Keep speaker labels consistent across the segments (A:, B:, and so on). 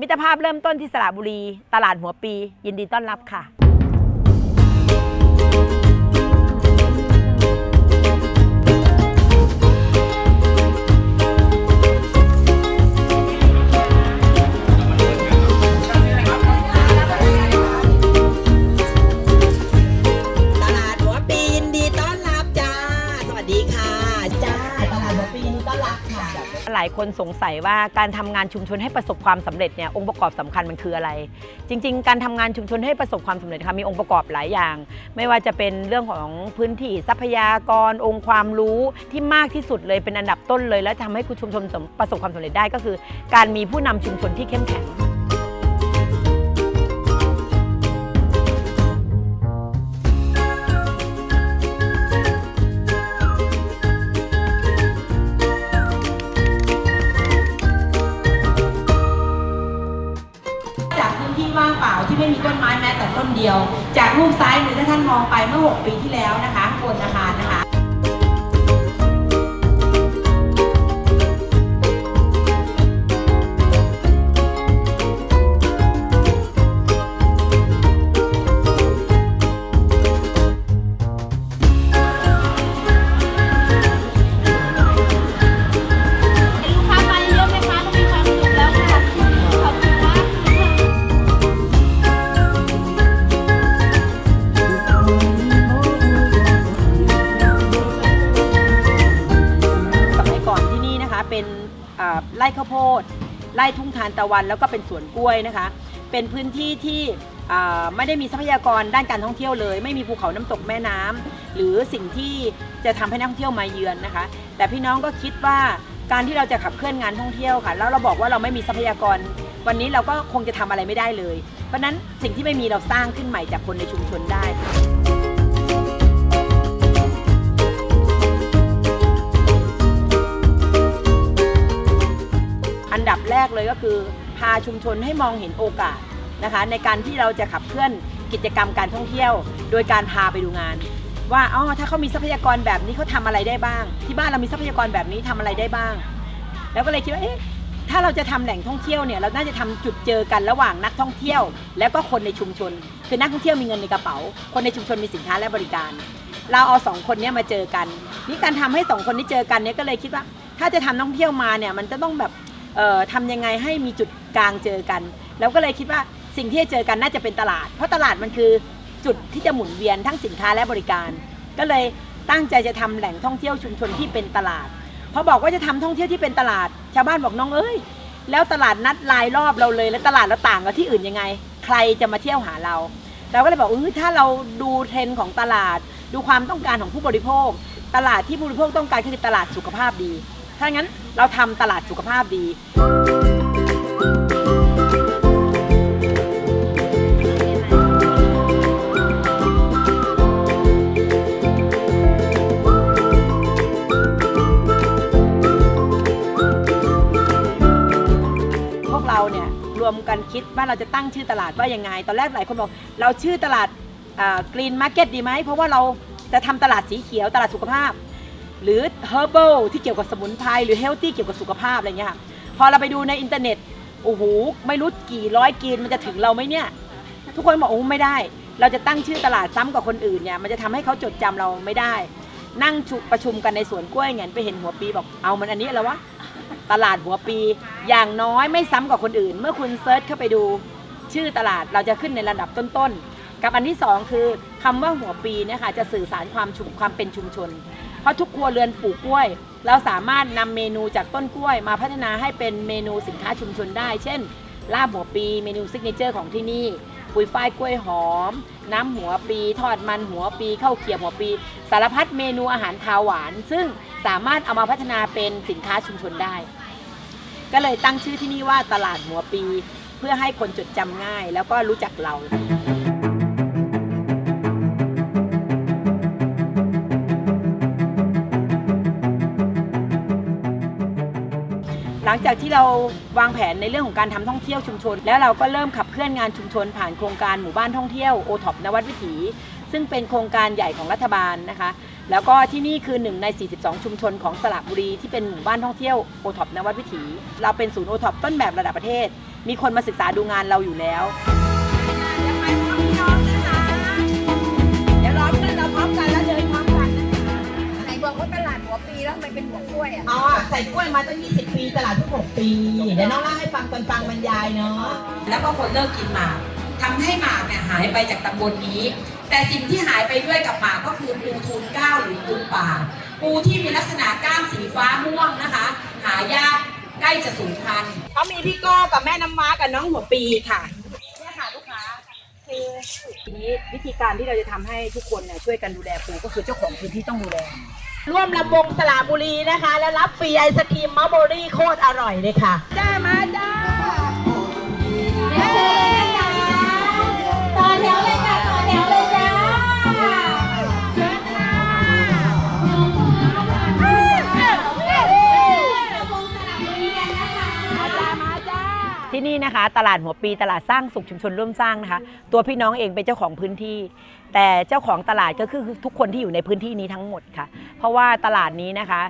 A: มิตรภาพเริ่มต้นที่สระบุรี ตลาดหัวปี ยินดีต้อนรับค่ะา
B: ยคน
A: สงสัยว่าการทำงานชุมชนให้ประสบความสำเร็จเนี่ยองค์ประกอบสำคัญมันคืออะไร จริง ๆ การทำงานชุมชนให้ประสบความสำเร็จค่ะมีองค์ประกอบหลายอย่าง ไม่ว่าจะเป็นเรื่องของพื้นที่ทรัพยากร องค์ความรู้ที่มากที่สุดเลยเป็นอันดับต้นเลย และทำให้คุณชุมชนประสบความสำเร็จได้ก็คือ การมีผู้นำชุมชนที่เข้มแข็ง เดียว จากรูปซ้ายมือถ้าท่านมองไปเมื่อ 6 ปีที่แล้วนะคะบนอาคารนะคะานตะวันแล้วก็เป็นสวนกล้วยนะคะ เป็นพื้นที่ที่ไม่ได้มีทรัพยากรด้านการท่องเที่ยวเลย ไม่มีภูเขาน้ำตกแม่น้ำหรือสิ่งที่จะทำให้นักท่องเที่ยวมาเยือนนะคะ แต่พี่น้องก็คิดว่าการที่เราจะขับเคลื่อนงานท่องเที่ยวค่ะ แล้วเราบอกว่าเราไม่มีทรัพยากร วันนี้เราก็คงจะทำอะไรไม่ได้เลย เพราะนั้นสิ่งที่ไม่มีเราสร้างขึ้นใหม่จากคนในชุมชนได้ ก็คือพาชุมชนให้มองเห็นโอกาสนะคะในการที่เราจะขับเคลื่อนกิจกรรมการท่องเที่ยว โดยการพาไปดูงาน ว่าอ๋อถ้าเขามีทรัพยากรแบบนี้เขาทำอะไรได้บ้าง ที่บ้านเรามีทรัพยากรแบบนี้ทำอะไรได้บ้าง แล้วก็เลยคิดว่าเอ๊ะถ้าเราจะทำแหล่งท่องเที่ยวเนี่ยเราน่าจะทำจุดเจอกันระหว่างนักท่องเที่ยว แล้วก็คนในชุมชน คือนักท่องเที่ยวมีเงินในกระเป๋า คนในชุมชนมีสินค้าและบริการ เราเอาสองคนนี้มาเจอกันนี่การทำให้สองคนนี้เจอกันเนี่ยก็เลยคิดว่า ถ้าจะทำนักท่องเที่ยวมาเนี่ยมันจะต้องแบบ ทำยังไงให้มีจุดกลางเจอกัน แล้วก็เลยคิดว่าสิ่งที่จะเจอกันน่าจะเป็นตลาด เพราะตลาดมันคือจุดที่จะหมุนเวียนทั้งสินค้าและบริการ ก็เลยตั้งใจจะทำแหล่งท่องเที่ยวชุมชนที่เป็นตลาดพอบอกว่าจะทำท่องเที่ยวที่เป็นตลาด ชาวบ้านบอกน้องเอ้ยแล้วตลาดนัดรายรอบเราเลย แล้วตลาดเราต่างกับที่อื่นยังไง ใครจะมาเที่ยวหาเรา เราก็เลยบอกเออถ้าเราดูเทรนด์ของตลาด ดูความต้องการของผู้บริโภค ตลาดที่ผู้บริโภคต้องการคือตลาดสุขภาพดี ถ้างั้น เราทำตลาดสุขภาพดี พวกเราเนี่ยรวมกันคิดว่าเราจะตั้งชื่อตลาดว่ายังไง ตอนแรกหลายคนบอกเราชื่อตลาดกรีนมาร์เก็ตดีไหม เพราะว่าเราจะทำตลาดสีเขียวตลาดสุขภาพ หรือ herbal ที่เกี่ยวกับสมุนไพรหรือ healthy เกี่ยวกับสุขภาพอะไรเงี้ยค่ะพอเราไปดูในอินเทอร์เน็ตโอ้โหไม่รู้กี่ร้อยกรีนมันจะถึงเราไหมเนี่ย ทุกคนบอกโอ้ไม่ได้ เราจะตั้งชื่อตลาดซ้ำกับคนอื่นเนี่ยมันจะทำให้เขาจดจำเราไม่ได้ นั่งประชุมกันในสวนกล้วยเงี้ยไปเห็นหัวปีบอกเอามันอันนี้แล้ววะตลาดหัวปีอย่างน้อยไม่ซ้ำกับคนอื่น เมื่อคุณเซิร์ชเข้าไปดูชื่อตลาดเราจะขึ้นในระดับต้นๆกับอันที่สองคือคำว่าหัวปีเนี่ยค่ะจะสื่อสารความชุมความเป็นชุมชน เพราะทุกครัวเรือนปลูกกล้วย เราสามารถนำเมนูจากต้นกล้วย มาพัฒนาให้เป็นเมนูสินค้าชุมชนได้ เช่น ลาบหัวปีเมนูซิกเนเจอร์ของที่นี่ปุยฝ้ายกล้วยหอม น้ำหัวปี ทอดมันหัวปีข้าวเกรียบหัวปี สารพัดเมนูอาหารคาวหวาน ซึ่งสามารถเอามาพัฒนาเป็นสินค้าชุมชนได้ ก็เลยตั้งชื่อที่นี่ว่าตลาดหัวปี เพื่อให้คนจดจำง่าย แล้วก็รู้จักเรา ลังจากที่เราวางแผนในเรื่องของการทำท่องเที่ยวชุมชน แล้วเราก็เริ่มขับเคลื่อนงานชุมชนผ่านโครงการหมู่บ้านท่องเที่ยวโอท็อปนวัดวิถี ซึ่งเป็นโครงการใหญ่ของรัฐบาลนะคะ แล้วก็ที่นี่คือหนึ่งใน 42 ชุมชนของสระบุรีที่เป็นหมู่บ้านท่องเที่ยวโอท็อปนวัดวิถี เราเป็นศูนย์โอท็อปต้นแบบระดับประเทศ มีคนมาศึกษาดูงานเราอยู่แล้ว
B: เดี๋ยวไปพร้อมพี่น้องนะคะเดี๋ยวร้องกันเราพร้อมกันแล้วเดินพร้อมกันนะคะ
C: ไหนบอกว่าตลาดหัวปีแล้วทำไมเป็นหัวกล้วยอะ
B: อ๋อ ใส่กล้วยมาตั้ง20 ปีตลาดทุก6ปี เดี๋ยวน้องเล่าให้ฟังตอนฟังบรรยายเนาะ
D: แล้วก็คนเลิกกินหมากทำให้หมากเนี่ยหายไปจากตำบลนี้ แต่สิ่งที่หายไปด้วยกับหมากก็คือปูทูนเกล้าหรือปูป่า ปูที่มีลักษณะก้ามสีฟ้าม่วงนะคะ หายากใกล้จะสูญพันธุ์
B: เขามีพี่ก้อกับแม่น้ำม้ากับน้องหัวปีค่ะ
A: เนี่ยค่ะลูกค้าคือทีนี้วิธีการที่เราจะทำให้ทุกคนเนี่ยช่วยกันดูแลปูก็คือเจ้าของพื้นที่ต้องดูแล
B: ร่วมลำวงสระบุรีนะคะ และรับฟรีไอศครีมมัลเบอรี่โคตรอร่อยเลยค่ะ จ้ามาจ้า
A: ที่นี่นะคะ ตลาดหัวปีตลาดสร้างสุขชุมชนร่วมสร้างนะคะ ตัวพี่น้องเองเป็นเจ้าของพื้นที่ แต่เจ้าของตลาดก็คือทุกคนที่อยู่ในพื้นที่นี้ทั้งหมดค่ะ เพราะว่าตลาดนี้นะคะ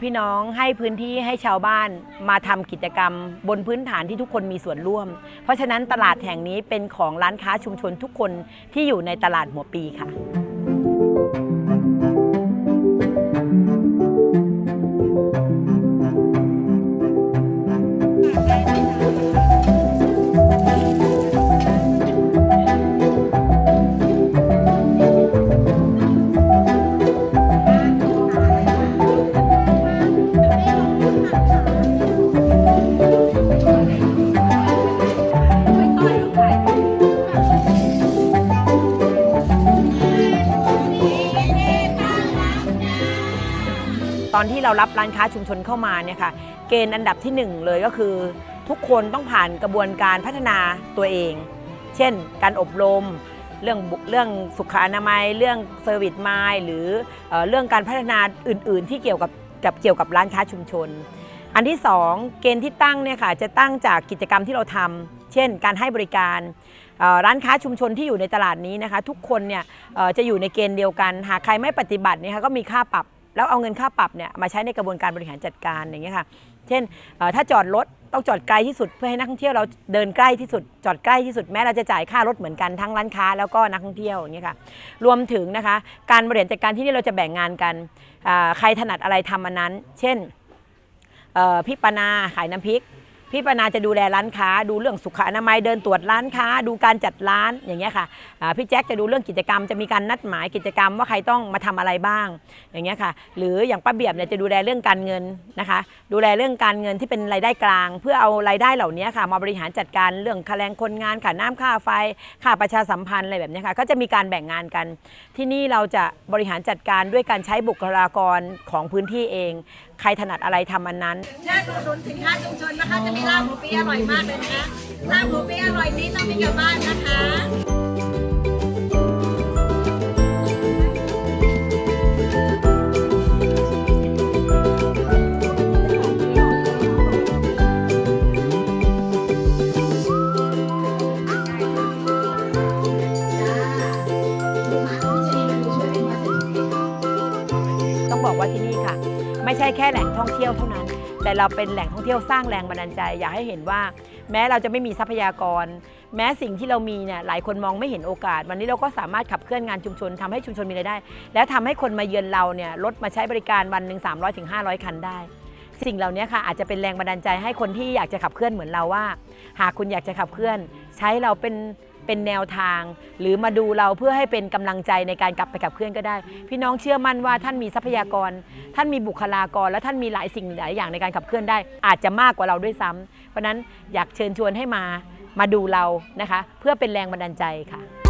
A: พี่น้องให้พื้นที่ให้ชาวบ้านมาทำกิจกรรม บนพื้นฐานที่ทุกคนมีส่วนร่วม เพราะฉะนั้นตลาดแห่งนี้เป็นของร้านค้าชุมชนทุกคนที่อยู่ในตลาดหัวปีค่ะ ตอนที่เรารับร้านค้าชุมชนเข้ามาเนี่ยค่ะเกณฑ์อันดับที่หนึ่งเลยก็คือ ทุกคนต้องผ่านกระบวนการพัฒนาตัวเอง เช่น การอบรมเรื่องเรื่องสุขอนามัย เรื่องเซอร์วิสไมล์หรือเออเรื่องการพัฒนาอื่น ๆ ที่เกี่ยวกับกับเกี่ยวกับร้านค้าชุมชน อันที่สองเกณฑ์ที่ตั้งเนี่ยค่ะจะตั้งจากกิจกรรมที่เราทำเช่น การให้บริการร้านค้าชุมชนที่อยู่ในตลาดนี้นะคะ ทุกคนเนี่ยจะอยู่ในเกณฑ์เดียวกัน หากใครไม่ปฏิบัติเนี่ยค่ะก็มีค่าปรับ แล้วเอาเงินค่าปรับเนี่ยมาใช้ในกระบวนการบริหารจัดการอย่างเงี้ยค่ะ เช่นถ้าจอดรถต้องจอดไกลที่สุดเพื่อให้นักท่องเที่ยวเราเดินใกล้ที่สุด จอดใกล้ที่สุดแม้เราจะจ่ายค่ารถเหมือนกันทั้งร้านค้าแล้วก็นักท่องเที่ยวอย่างเงี้ยค่ะรวมถึงนะคะการบริหารจัดการที่นี่เราจะแบ่งงานกันใครถนัดอะไรทำอันนั้น เช่นพี่ปนาขายน้ำพริก พี่ปนาจะดูแลร้านค้า ดูเรื่องสุขอนามัยเดินตรวจร้านค้า ดูการจัดร้านอย่างเงี้ยค่ะพี่แจ็คจะดูเรื่องกิจกรรมจะมีการนัดหมายกิจกรรมว่าใครต้องมาทำอะไรบ้าง อย่างเงี้ยค่ะ หรืออย่างป้าเบียบเนี่ยจะดูแลเรื่องการเงินนะคะ ดูแลเรื่องการเงินที่เป็นรายได้กลาง เพื่อเอารายได้เหล่านี้ค่ะมาบริหารจัดการเรื่องค่าแรงคนงานค่าน้ำค่าไฟค่าประชาสัมพันธ์อะไรแบบนี้ค่ะก็จะมีการแบ่งงานกัน ที่นี่เราจะบริหารจัดการด้วยการใช้บุคลากรของพื้นที่เอง ใครถนัดอะไรทำอันนั้น
C: เชิญอุดนุนสินค้าชุมชนนะคะจะมีลาบหมูปีอร่อยมากเลยนะคะลาบหมูปีอร่อยนี้ต้องมีกลับบ้านนะคะ
A: ต้องบอกว่าที่นี่ค่ะ ไม่ใช่แค่แหล่งท่องเที่ยวเท่านั้น แต่เราเป็นแหล่งท่องเที่ยวสร้างแรงบันดาลใจ อยากให้เห็นว่า แม้เราจะไม่มีทรัพยากร แม้สิ่งที่เรามีเนี่ยหลายคนมองไม่เห็นโอกาส วันนี้เราก็สามารถขับเคลื่อนงานชุมชนทำให้ชุมชนมีรายได้ แล้วทำให้คนมาเยือนเราเนี่ยลดมาใช้บริการวันหนึ่ง300ถึง500 คันได้สิ่งเหล่านี้ค่ะอาจจะเป็นแรงบันดาลใจให้คนที่อยากจะขับเคลื่อนเหมือนเราว่า หากคุณอยากจะขับเคลื่อน ใช้เราเป็น เป็นแนวทาง หรือมาดูเราเพื่อให้เป็นกำลังใจในการกลับไปกับเพื่อนก็ได้ พี่น้องเชื่อมั่นว่าท่านมีทรัพยากร ท่านมีบุคลากร และท่านมีหลายสิ่งหลายอย่างในการขับเคลื่อนได้ อาจจะมากกว่าเราด้วยซ้ำเพราะฉะนั้นอยากเชิญชวนให้มามาดูเรานะคะ เพื่อเป็นแรงบันดาลใจค่ะ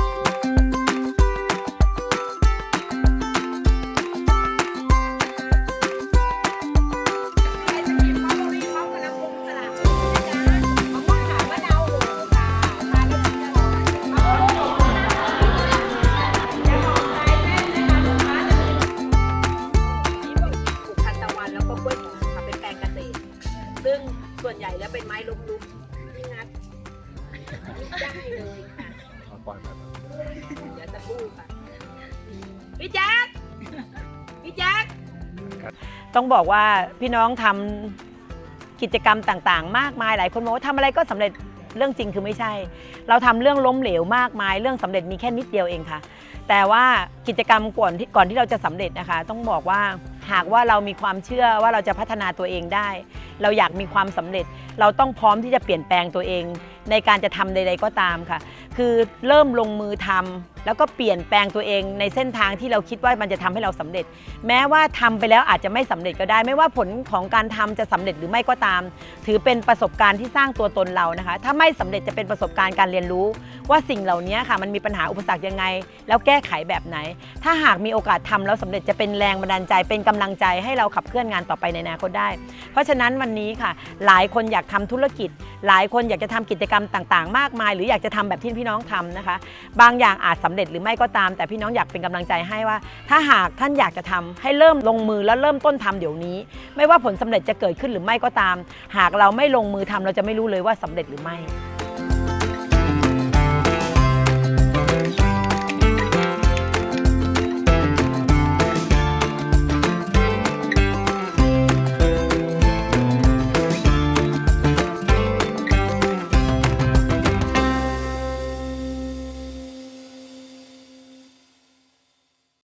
A: ต้องบอกว่าพี่น้องทำกิจกรรมต่างๆ มากมายหลายคนบอกว่าทำอะไรก็สำเร็จเรื่องจริงคือไม่ใช่ เราทำเรื่องล้มเหลวมากมาย เรื่องสำเร็จมีแค่นิดเดียวเองค่ะ แต่ว่ากิจกรรมก่อนที่ก่อนที่เราจะสำเร็จนะคะ ต้องบอกว่าหากว่าเรามีความเชื่อว่าเราจะพัฒนาตัวเองได้ เราอยากมีความสำเร็จ เราต้องพร้อมที่จะเปลี่ยนแปลงตัวเอง ในการจะทำใด ๆก็ตามค่ะ คือเริ่มลงมือทำแล้วก็เปลี่ยนแปลงตัวเองในเส้นทางที่เราคิดว่ามันจะทำให้เราสำเร็จ แม้ว่าทำไปแล้วอาจจะไม่สำเร็จก็ได้ ไม่ว่าผลของการทำจะสำเร็จหรือไม่ก็ตาม ถือเป็นประสบการณ์ที่สร้างตัวตนเรานะคะ ถ้าไม่สำเร็จจะเป็นประสบการณ์การเรียนรู้ ว่าสิ่งเหล่านี้ค่ะมันมีปัญหาอุปสรรคยังไง แล้วแก้ไขแบบไหน ถ้าหากมีโอกาสทำแล้วสำเร็จจะเป็นแรงบันดาลใจเป็นกำลังใจให้เราขับเคลื่อนงานต่อไปในอนาคตได้ เพราะฉะนั้นวันนี้ค่ะ หลายคนอยากทำธุรกิจ หลายคนอยากจะทำกิจกรรมต่าง ๆ มากมาย หรืออยากจะทำแบบที่พี่ี่น้องทำนะคะ บางอย่างอาจสำเร็จหรือไม่ก็ตาม แต่พี่น้องอยากเป็นกำลังใจให้ว่า ถ้าหากท่านอยากจะทำให้เริ่มลงมือแล้วเริ่มต้นทำเดี๋ยวนี้ ไม่ว่าผลสำเร็จจะเกิดขึ้นหรือไม่ก็ตาม หากเราไม่ลงมือทำเราจะไม่รู้เลยว่าสำเร็จหรือไม่